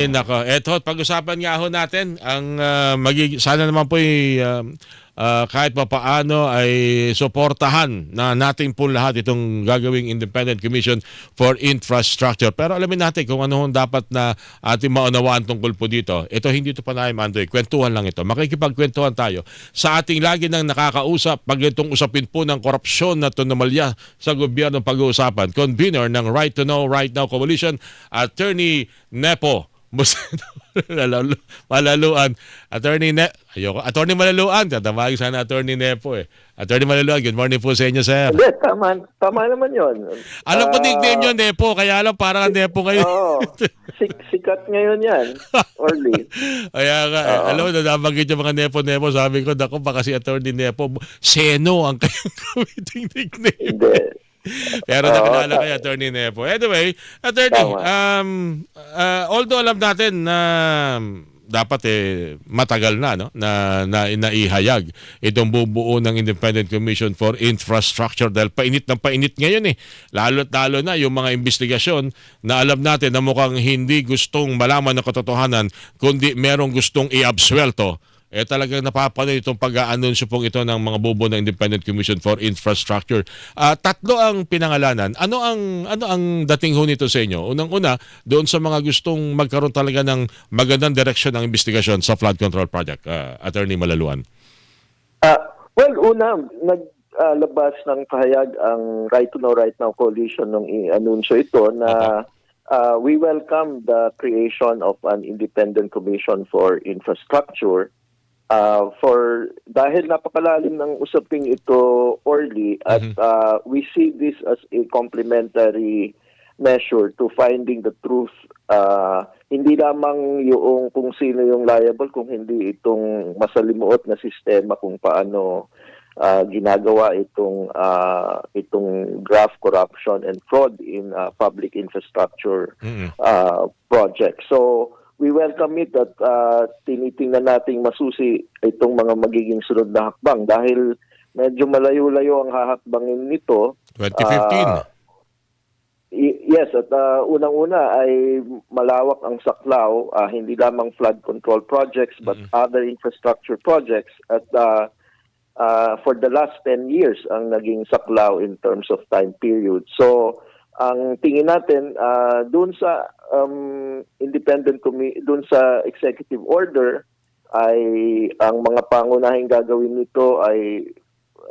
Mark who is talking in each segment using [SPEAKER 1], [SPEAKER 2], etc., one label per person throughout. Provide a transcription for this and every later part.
[SPEAKER 1] Nako, eto pag-usapan nga ho natin ang uh, magig sana naman po kahit pa paano ay suportahan na natin po lahat itong gagawing Independent Commission for Infrastructure. Pero alamin natin kung ano dapat na ating maunawaan tungkol po dito. Ito hindi ito panay Mandoy, kwentuhan lang ito. Makikipagkwentuhan tayo sa ating lagi nang nakakausap pag itong usapin po ng korupsyon na tunumalya sa gobyerno pag-uusapan. Convener ng Right to Know Right Now Coalition, Attorney Nepo Malaluan. Attorney Ne Ayoko. Attorney Malaluan. Tatawagin sana Attorney Nepo eh. Attorney Malaluan, good morning po sa inyo, sir.
[SPEAKER 2] Hindi, tama, tama naman yun.
[SPEAKER 1] Alam ko
[SPEAKER 2] Ah,
[SPEAKER 1] nickname yun, Nepo. Kaya alam, parang ang Nepo ngayon.
[SPEAKER 2] Oo. Sik sikat ngayon yan. Orly.
[SPEAKER 1] Kaya nga,
[SPEAKER 2] Oo.
[SPEAKER 1] alam mo, nabanggit yung mga Nepo-Nepo. Sabi ko, naku, baka si Attorney Nepo, Seno ang kanyang gamiting nickname.
[SPEAKER 2] Hindi.
[SPEAKER 1] Pero nakilala kay Attorney Nepo. Anyway, Attorney, um, uh, although alam natin na dapat eh matagal na no na, na naihayag itong bubuo ng Independent Commission for Infrastructure dahil painit ng painit ngayon eh. Lalo at lalo na yung mga investigasyon na alam natin na mukhang hindi gustong malaman ng katotohanan kundi merong gustong i-absuelto eh talagang napapanood itong pag-aanunsyo pong ito ng mga bubo ng Independent Commission for Infrastructure. Ah, tatlo ang pinangalanan. Ano ang ano ang dating ho nito sa inyo? Unang-una, doon sa mga gustong magkaroon talaga ng magandang direksyon ng investigasyon sa flood control project, ah, Attorney Malaluan.
[SPEAKER 2] Ah, well, una, naglabas ng pahayag ang Right to Know Right Now Coalition nung i-anunsyo ito na ah, we welcome the creation of an independent commission for infrastructure Ah, for dahil napakalalim ng usaping ito Orly at ah, we see this as a complementary measure to finding the truth ah, hindi lamang yung kung sino yung liable kung hindi itong masalimuot na sistema kung paano ah, ginagawa itong ah, itong graft corruption and fraud in ah, public infrastructure
[SPEAKER 1] Mm-mm.
[SPEAKER 2] uh, project. So, we welcome it at uh, tinitingnan nating masusi itong mga magiging sunod na hakbang dahil medyo malayo-layo ang hahakbangin nito.
[SPEAKER 1] 2015.
[SPEAKER 2] Ah, y- yes, at uh, unang-una ay malawak ang saklaw, ah, hindi lamang flood control projects but other infrastructure projects at uh, uh, for the last 10 years ang naging saklaw in terms of time period. So, ang tingin natin uh, doon sa um, independent commi- doon sa executive order ay ang mga pangunahing gagawin nito ay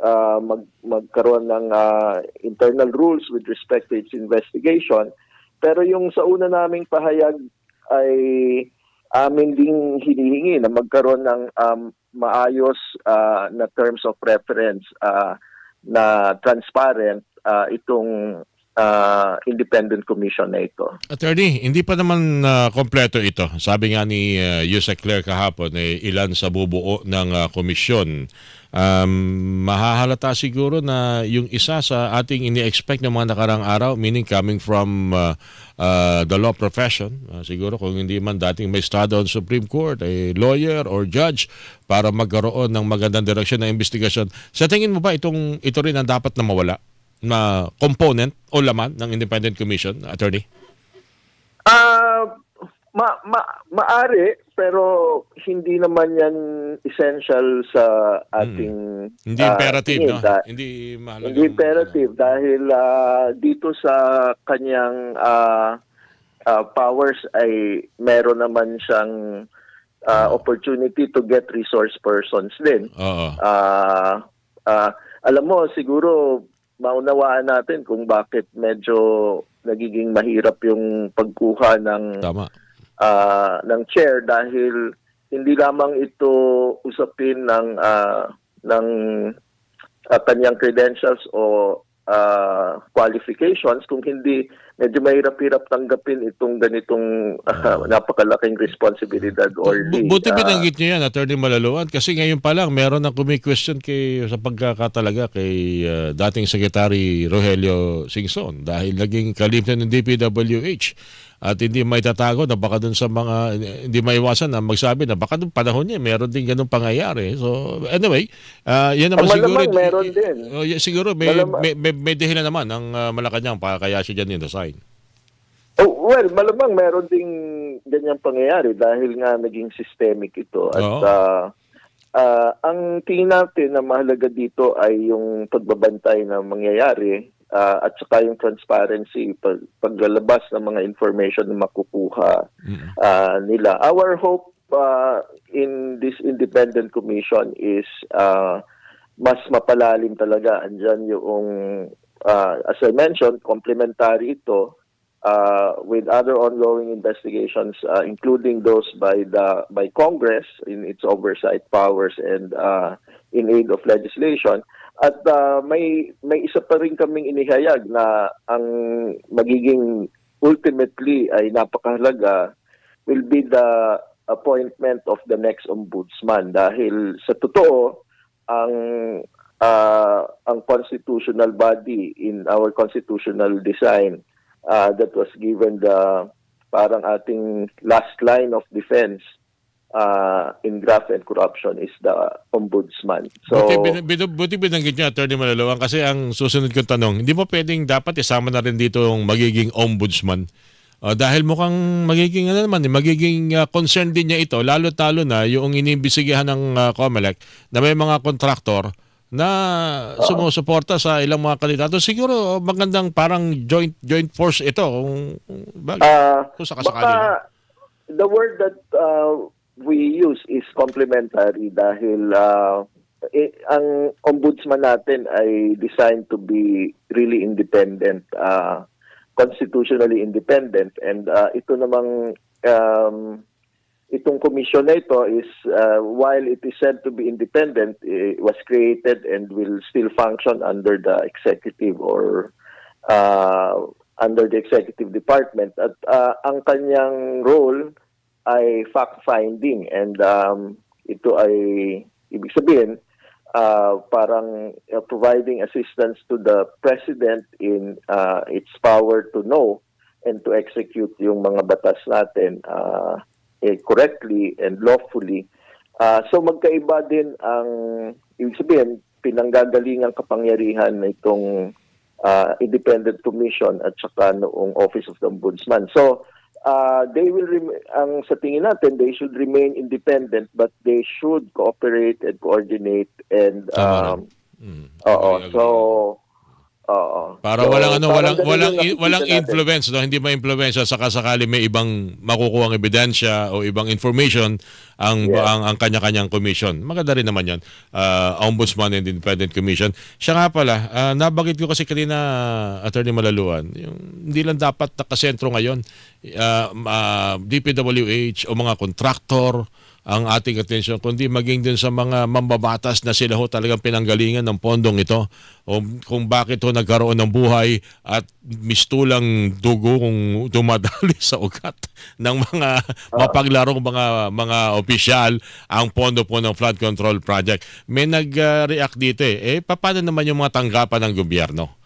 [SPEAKER 2] uh, mag magkaroon ng uh, internal rules with respect to its investigation. Pero yung sa una naming pahayag ay amin ding hinihingi na magkaroon ng um, maayos uh, na terms of reference uh, na transparent uh, itong uh, independent commission na ito.
[SPEAKER 1] Attorney, hindi pa naman ah, kompleto ito. Sabi nga ni uh, Yusek Claire kahapon, eh, ilan sa bubuo ng ah, komisyon. Um, mahahalata siguro na yung isa sa ating ini-expect ng mga nakarang araw, meaning coming from ah, ah, the law profession, ah, siguro kung hindi man dating may estado on Supreme Court, a lawyer or judge, para magkaroon ng magandang direksyon ng investigasyon. Sa tingin mo ba itong ito rin ang dapat na mawala? Na component o laman ng Independent Commission, attorney?
[SPEAKER 2] Ah, ma, ma, maari pero hindi naman yan essential sa ating
[SPEAKER 1] Hindi
[SPEAKER 2] ah,
[SPEAKER 1] imperative,
[SPEAKER 2] tingin.
[SPEAKER 1] no?
[SPEAKER 2] Da-
[SPEAKER 1] Hindi mahalaga.
[SPEAKER 2] hindi imperative dahil ah, dito sa kanyang ah, ah, powers ay meron naman siyang ah, opportunity to get resource persons din.
[SPEAKER 1] Oo.
[SPEAKER 2] Ah, ah, alam mo siguro maunawaan natin kung bakit medyo nagiging mahirap yung pagkuha ng
[SPEAKER 1] Tama.
[SPEAKER 2] ah, ng chair dahil hindi lamang ito usapin ng ah, ng ah, kanyang credentials o ah, qualifications kung hindi medyo mahirap-hirap tanggapin itong ganitong ah, napakalaking responsibilidad or
[SPEAKER 1] Bu- Buti binanggit niyo yan, Attorney Malaluan, kasi ngayon pa lang meron ang kumi-question kay, sa pagkakatalaga kay uh, dating Secretary Rogelio Singson dahil naging kalimtan ng DPWH at hindi may tatago na baka dun sa mga hindi maiwasan na magsabi na baka dun panahon niya meron din ganung pangyayari. So anyway, uh, yan naman
[SPEAKER 2] Ah,
[SPEAKER 1] siguro
[SPEAKER 2] malamang meron din.
[SPEAKER 1] Oh, yeah, siguro may, may, may, may dahilan naman ang uh, Malacanang para kaya siya dyan in the sign.
[SPEAKER 2] Oh, well, malamang meron ding ganyang pangyayari dahil nga naging systemic ito. At
[SPEAKER 1] Oo.
[SPEAKER 2] ah, ah, ang tingin natin na mahalaga dito ay yung pagbabantay na mangyayari ah, at saka yung transparency, pag, paglalabas ng mga information na makukuha
[SPEAKER 1] Mm.
[SPEAKER 2] ah, nila. Our hope ah, in this independent commission is ah, mas mapalalim talaga. Andyan yung, ah, as I mentioned, complementary ito uh, with other ongoing investigations, uh, including those by the by Congress in its oversight powers and uh, in aid of legislation. At uh, may may isa pa rin kaming inihayag na ang magiging ultimately ay napakahalaga will be the appointment of the next ombudsman. Dahil sa totoo ang uh, ang constitutional body in our constitutional design uh, that was given the parang ating last line of defense uh, in graft and corruption is the ombudsman. So
[SPEAKER 1] buti, bin, buti binanggit niya, Attorney Malalawan, kasi ang susunod kong tanong, hindi mo pwedeng dapat isama na rin dito yung magiging ombudsman. Ah, dahil mukhang magiging ano naman, eh, magiging ah, concern din niya ito, lalo talo na yung iniimbisigahan ng uh, COMELEC na may mga kontraktor na sumusuporta sa ilang mga kandidato. Siguro magandang parang joint joint force ito. Kung, kung,
[SPEAKER 2] uh,
[SPEAKER 1] kung sakasakali.
[SPEAKER 2] baka the word that uh, we use is complementary dahil uh, eh, ang ombudsman natin ay designed to be really independent, uh, constitutionally independent and uh, ito namang um, itong commission na ito is uh, while it is said to be independent it was created and will still function under the executive or uh, under the executive department. At uh, ang kanyang role ay fact finding and um, ito ay ibig sabihin uh, parang uh, providing assistance to the president in uh, its power to know and to execute yung mga batas natin uh, eh, correctly and lawfully. Uh, so magkaiba din ang ibig sabihin pinanggagalingang kapangyarihan na itong uh, independent commission at saka noong office of the ombudsman. So uh, they will ang sa tingin natin they should remain independent but they should cooperate and coordinate and
[SPEAKER 1] Tama
[SPEAKER 2] um,
[SPEAKER 1] Mm.
[SPEAKER 2] oo so oo
[SPEAKER 1] Para
[SPEAKER 2] So,
[SPEAKER 1] walang ano, walang walang i- walang influence, no? Hindi ma-influence saka sakali may ibang makukuhang ebidensya o ibang information ang
[SPEAKER 2] Yeah.
[SPEAKER 1] ang, ang kanya-kanyang commission. Maganda rin naman 'yan. Uh, Ombudsman and Independent Commission. Siya nga pala, uh, nabanggit ko kasi kanina Attorney Malaluan, yung hindi lang dapat nakasentro ngayon uh, uh, DPWH o mga kontraktor ang ating atensyon kundi maging din sa mga mambabatas na sila ho talagang pinanggalingan ng pondong ito o kung bakit ho nagkaroon ng buhay at mistulang dugo kung dumadali sa ugat ng mga mapaglarong mga mga opisyal ang pondo po ng flood control project. May nag-react dito eh. Eh, paano naman yung mga tanggapan ng gobyerno?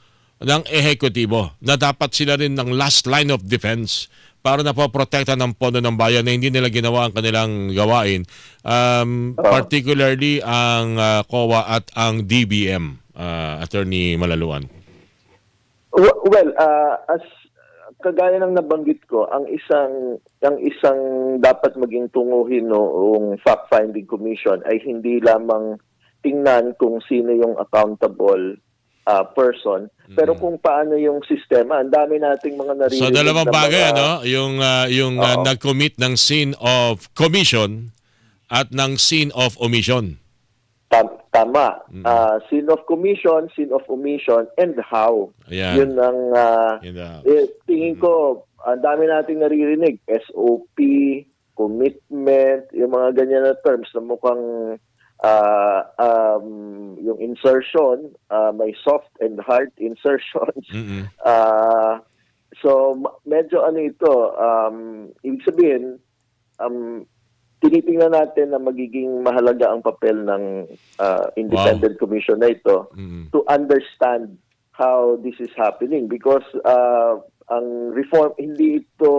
[SPEAKER 1] ng ehekutibo na dapat sila rin ng last line of defense para na po protekta ng pondo ng bayan na hindi nila ginawa ang kanilang gawain. Um, particularly ang uh, COA at ang DBM, uh, Attorney Malaluan.
[SPEAKER 2] Well, well, uh, as kagaya ng nabanggit ko, ang isang ang isang dapat maging tunguhin noong fact-finding commission ay hindi lamang tingnan kung sino yung accountable uh, person, pero kung paano yung sistema. Ang dami nating mga naririnig
[SPEAKER 1] So dalawang
[SPEAKER 2] na
[SPEAKER 1] bagay
[SPEAKER 2] mga-
[SPEAKER 1] ano, yung uh, yung uh,
[SPEAKER 2] Oo.
[SPEAKER 1] nag-commit ng sin of commission at ng sin of omission.
[SPEAKER 2] Tam- tama. Uh, sin of commission, sin of omission, and how.
[SPEAKER 1] Ayan.
[SPEAKER 2] Yun ang uh,
[SPEAKER 1] Yun na.
[SPEAKER 2] eh, tingin ko, ang dami nating naririnig. SOP, commitment, yung mga ganyan na terms na mukhang ah, um, yung insertion, ah, may soft and hard insertions.
[SPEAKER 1] Mm-mm.
[SPEAKER 2] Ah, so, medyo ano ito, um, ibig sabihin, um, tinitingnan natin na magiging mahalaga ang papel ng ah, independent commission na ito
[SPEAKER 1] Mm-mm.
[SPEAKER 2] to understand how this is happening because uh, ang reform hindi ito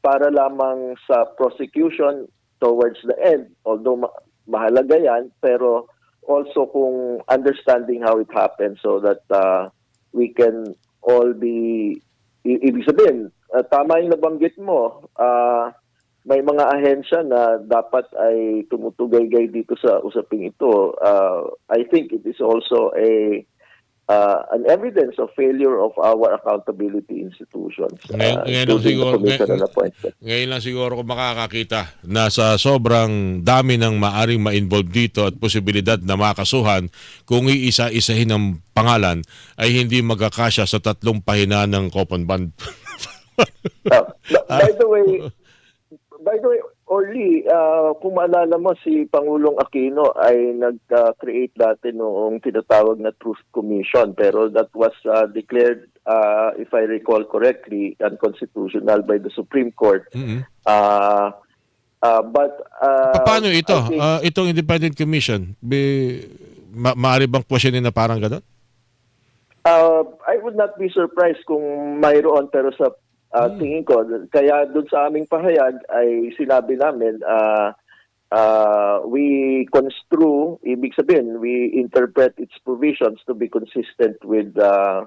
[SPEAKER 2] para lamang sa prosecution towards the end although mahalaga yan pero also kung understanding how it happened so that uh, we can all be i- ibig sabihin, ah, tama yung nabanggit mo, ah, may mga ahensya na dapat ay tumutugay-gay dito sa usaping ito. Ah, I think it is also a ah, an evidence of failure of our accountability institutions.
[SPEAKER 1] Ngayon-
[SPEAKER 2] ah,
[SPEAKER 1] ngayon lang siguro-
[SPEAKER 2] commission
[SPEAKER 1] ngay-
[SPEAKER 2] on appointment.
[SPEAKER 1] Ngayon lang siguro ko makakakita na sa sobrang dami ng maaring ma-involve dito at posibilidad na makasuhan kung iisa-isahin ang pangalan ay hindi magkakasya sa tatlong pahina ng Copan Band.
[SPEAKER 2] B- by the way, by the way, Orly, ah, kung maalala mo si Pangulong Aquino ay nag-create dati noong tinatawag na Truth Commission pero that was ah, declared, ah, if I recall correctly, unconstitutional by the Supreme Court.
[SPEAKER 1] Mhm.
[SPEAKER 2] Ah, ah, but ah,
[SPEAKER 1] Paano ito?
[SPEAKER 2] Think-
[SPEAKER 1] Ah, itong Independent Commission, be, ma- maaari bang questionin na parang gano'n?
[SPEAKER 2] Uh, I would not be surprised kung mayroon pero sa uh, tingin ko kaya doon sa aming pahayag ay sinabi namin uh, uh, we construe ibig sabihin we interpret its provisions to be consistent with uh,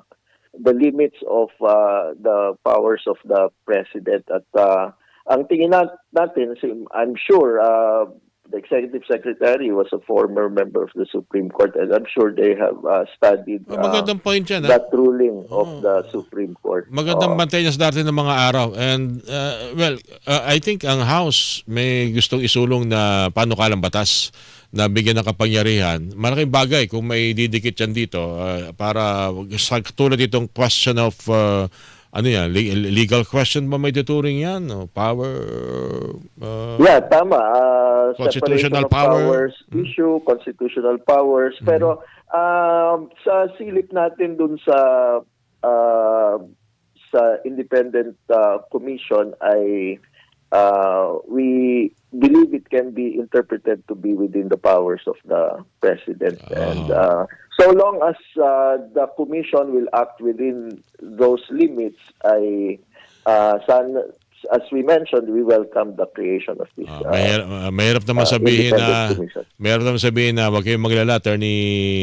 [SPEAKER 2] the limits of uh, the powers of the president. At uh, ang tingin nat- natin I'm sure uh, the executive secretary was a former member of the Supreme Court and I'm sure they have uh, studied
[SPEAKER 1] Ah,
[SPEAKER 2] uh,
[SPEAKER 1] magandang point yan. ah.
[SPEAKER 2] that ruling of the Supreme Court.
[SPEAKER 1] Magandang
[SPEAKER 2] Oo.
[SPEAKER 1] bantayan sa dati ng mga araw. And, uh, well, uh, I think ang House may gustong isulong na panukalang batas na bigyan ng kapangyarihan. Malaking bagay kung may didikit yan dito uh, para sa tulad itong question of uh, ano yan, le- legal question ba may tuturing yan? O power? Uh,
[SPEAKER 2] Yeah, tama. Uh,
[SPEAKER 1] Constitutional power.
[SPEAKER 2] powers
[SPEAKER 1] Mm.
[SPEAKER 2] issue, constitutional powers. Pero um, sa silip natin dun sa uh, sa independent uh, commission ay uh, we believe it can be interpreted to be within the powers of the president. And uh, so long as uh, the commission will act within those limits, ay uh, san, as we mentioned, we welcome the creation of this.
[SPEAKER 1] Ah,
[SPEAKER 2] uh,
[SPEAKER 1] mahirap, ah, mahirap naman
[SPEAKER 2] uh,
[SPEAKER 1] sabihin na
[SPEAKER 2] commission.
[SPEAKER 1] mahirap naman sabihin na wag kayong maglala attorney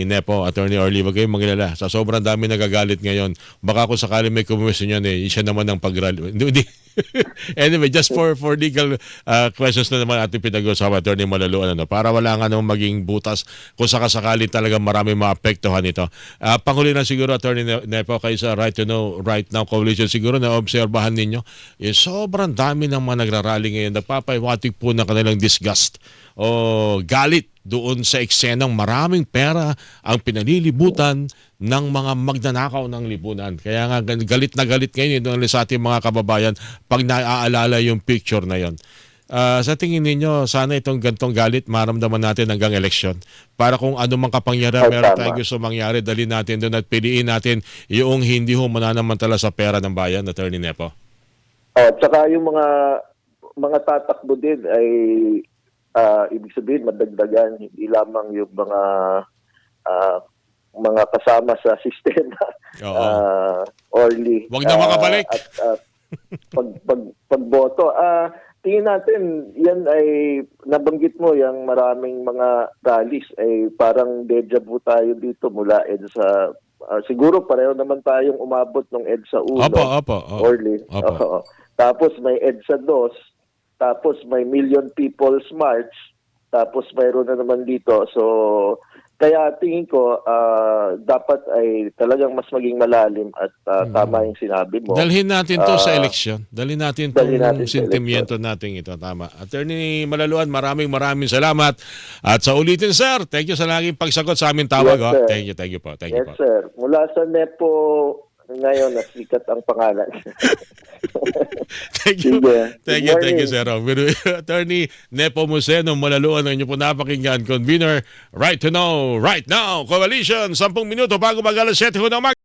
[SPEAKER 1] Nepo, attorney Orly, wag kayong maglala. Sa sobrang dami nagagalit ngayon, baka kung sakali may komisyon yan eh, siya naman ang pagrally. Hindi, anyway, just for for legal ah, questions na naman ating pinag-usapan, attorney Malaluan, ano, para wala nga namang maging butas kung sakasakali talaga marami maapektuhan ito. Ah, panghuli na siguro, attorney Ne- Nepo, kayo sa Right to Know, Right Now Coalition, siguro na obserbahan ninyo, eh, sobrang dami ng mga nagrarally ngayon, nagpapahiwatig po ng kanilang disgust o galit doon sa eksenang maraming pera ang pinalilibutan ng mga magnanakaw ng lipunan. Kaya nga galit na galit ngayon doon sa ating mga kababayan pag naaalala yung picture na yon. Ah, sa tingin ninyo, sana itong gantong galit maramdaman natin hanggang eleksyon. Para kung ano mang kapangyarihan meron tayong gusto mangyari, dali natin doon at piliin natin yung hindi ho mananamantala sa pera ng bayan, Attorney Nepo.
[SPEAKER 2] Oh, tsaka yung mga mga tatakbo din ay ah, ibig sabihin madagdagan hindi lamang yung mga ah, mga kasama sa sistema
[SPEAKER 1] Oo.
[SPEAKER 2] ah, orly.
[SPEAKER 1] Huwag na makabalik.
[SPEAKER 2] at ah, pag pag pagboto ah tingin natin yan ay nabanggit mo yung maraming mga rallies ay parang deja vu tayo dito mula EDSA ah, siguro pareho naman tayong umabot ng EDSA 1
[SPEAKER 1] Opo, opo. opo.
[SPEAKER 2] Orly.
[SPEAKER 1] Opo.
[SPEAKER 2] Oo. Tapos may EDSA 2, tapos may Million People's March, tapos mayroon na naman dito. So, kaya tingin ko, ah, dapat ay talagang mas maging malalim at ah, tama yung sinabi mo.
[SPEAKER 1] Dalhin natin to sa
[SPEAKER 2] Ah,
[SPEAKER 1] eleksyon. Dalhin natin itong
[SPEAKER 2] dalhin natin
[SPEAKER 1] sentimiento natin ito. Tama. Attorney Malaluan, maraming maraming salamat. At sa ulitin, sir, thank you sa laging pagsagot sa aming tawag.
[SPEAKER 2] Yes,
[SPEAKER 1] oh. Thank you, thank you po. Thank you
[SPEAKER 2] Yes,
[SPEAKER 1] po.
[SPEAKER 2] sir. Mula sa NEPO, ngayon, nasikat ang pangalan.
[SPEAKER 1] Thank you.
[SPEAKER 2] Sige.
[SPEAKER 1] Thank
[SPEAKER 2] Good
[SPEAKER 1] you, thank you, sir. Pero, Attorney Nepo Museno, Malaluan, ang inyo po napakinggan. Convener, Right to Know, Right Now, Coalition, 10 minuto bago mag alas 7 ho ng.